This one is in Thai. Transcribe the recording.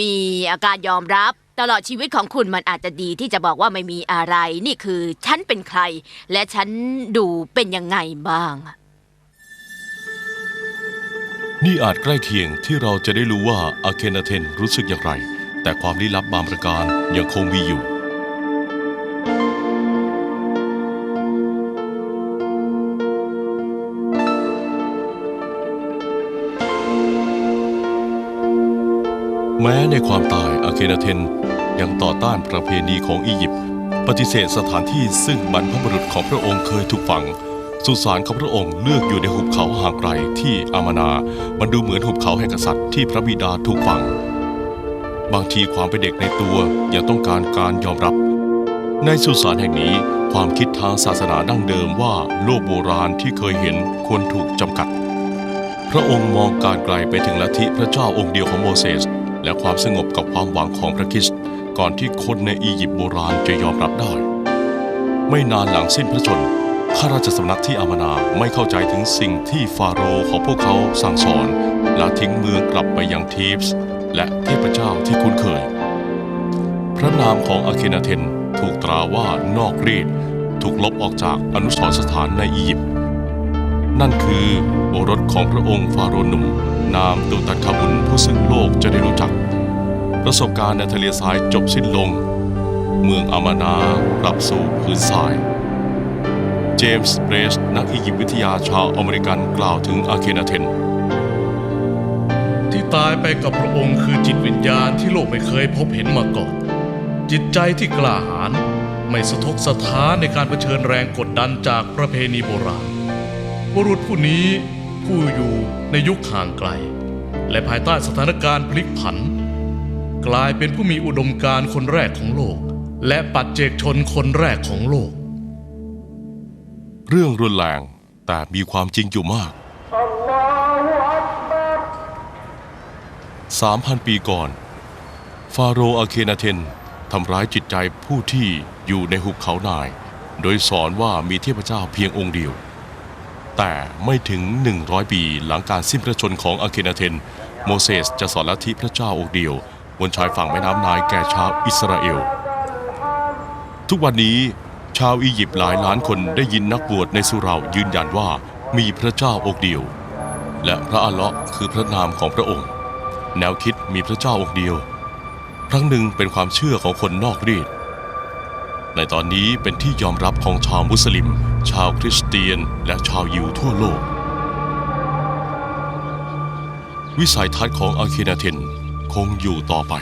มีอาการยอมรับ ตลอดชีวิตของคุณมันอาจจะดีที่จะบอกว่าไม่มีอะไร นี่คือฉันเป็นใคร และฉันดูเป็นยังไงบ้าง นี่อาจใกล้เคียงที่เราจะได้รู้ว่าอาเคนาเทนรู้สึกอย่างไร แต่ความลี้ลับบางประการยังคงมีอยู่ แม้ในความตายอาเคนาเทนยังต่อต้านประเพณีของอียิปต์ปฏิเสธสถานที่ซึ่งบรรพบุรุษของพระองค์เคยถูกฝัง สุสานของพระองค์เลือกอยู่ในหุบเขาห่างไกลที่อามานามันดูเหมือนหุบเขาแห่งกษัตริย์ที่พระบิดาถูกฝัง บางทีความเป็นเด็กในตัวยังต้องการการยอมรับ ในสุสานแห่งนี้ความคิดทางศาสนาดั้งเดิมว่าโลกโบราณที่เคยเห็นควรถูกจำกัด พระองค์มองการไกลไปถึงลัทธิพระเจ้าองค์เดียวของโมเสส และความสงบกับความหวังของพระคริสต์ก่อนที่คนในอียิปต์โบราณจะยอมรับได้ ไม่นานหลังสิ้นพระชนม์ข้าราชสำนักที่อามานาไม่เข้าใจถึงสิ่งที่ฟาโรห์ของพวกเขาสั่งสอนและทิ้งเมืองกลับไปยังทีฟส์และเทพเจ้าที่คุ้นเคย พระนามของอาเคนาเทนถูกตราว่านอกรีดถูกลบออกจากอนุสรสถานในอียิปต์ นั่นคือโอรสของพระองค์ฟาโรหนุ่ม นามตุตันคามุนผู้ซึ่งโลกจะได้รู้จัก ประสบการณ์ในทะเลทรายจบสิ้นลง เมืองอามานาปรับสู่พื้นทราย เจมส์เบรสนักอียิปต์วิทยาชาวอเมริกันกล่าวถึงอาเคนาเทน ที่ตายไปกับพระองค์คือจิตวิญญาณที่โลกไม่เคยพบเห็นมาก่อน จิตใจที่กล้าหาญไม่สะทกสะท้านในการเผชิญแรงกดดันจากประเพณีโบราณ บุรุษผู้นี้ผู้อยู่ในยุคห่างไกล และภายใต้สถานการณ์พลิกผัน กลายเป็นผู้มีอุดมการณ์คนแรกของโลก และปัจเจกชนคนแรกของโลก เรื่องรุนแรงแต่มีความจริงอยู่มาก 3,000 ปีก่อน ฟาโรห์อาเคนาเทนทำร้ายจิตใจผู้ที่อยู่ในหุบเขานาย โดยสอนว่ามีเทพเจ้าเพียงองค์เดียว แต่ไม่ถึง 100 ปีหลังการสิ้นพระชนของอาเคนาเทน โมเสสจะสอนลัทธิพระเจ้าองค์เดียวบนชายฝั่งแม่น้ำนายแก่ชาวอิสราเอล ทุกวันนี้ชาวอียิปต์หลายล้านคนได้ยินนักบวชในสุเรายืนยันว่ามีพระเจ้าองค์เดียว และพระอัลเลาะห์คือพระนามของพระองค์ แนวคิดมีพระเจ้าองค์เดียว ครั้งหนึ่งเป็นความเชื่อของคนนอกรีด ในตอนนี้เป็นที่ยอมรับของชาวมุสลิม ชาวคริสเตียน และชาวยิวทั่วโลก วิสัยทัศน์ของอาเคนาเทนคงอยู่ต่อไป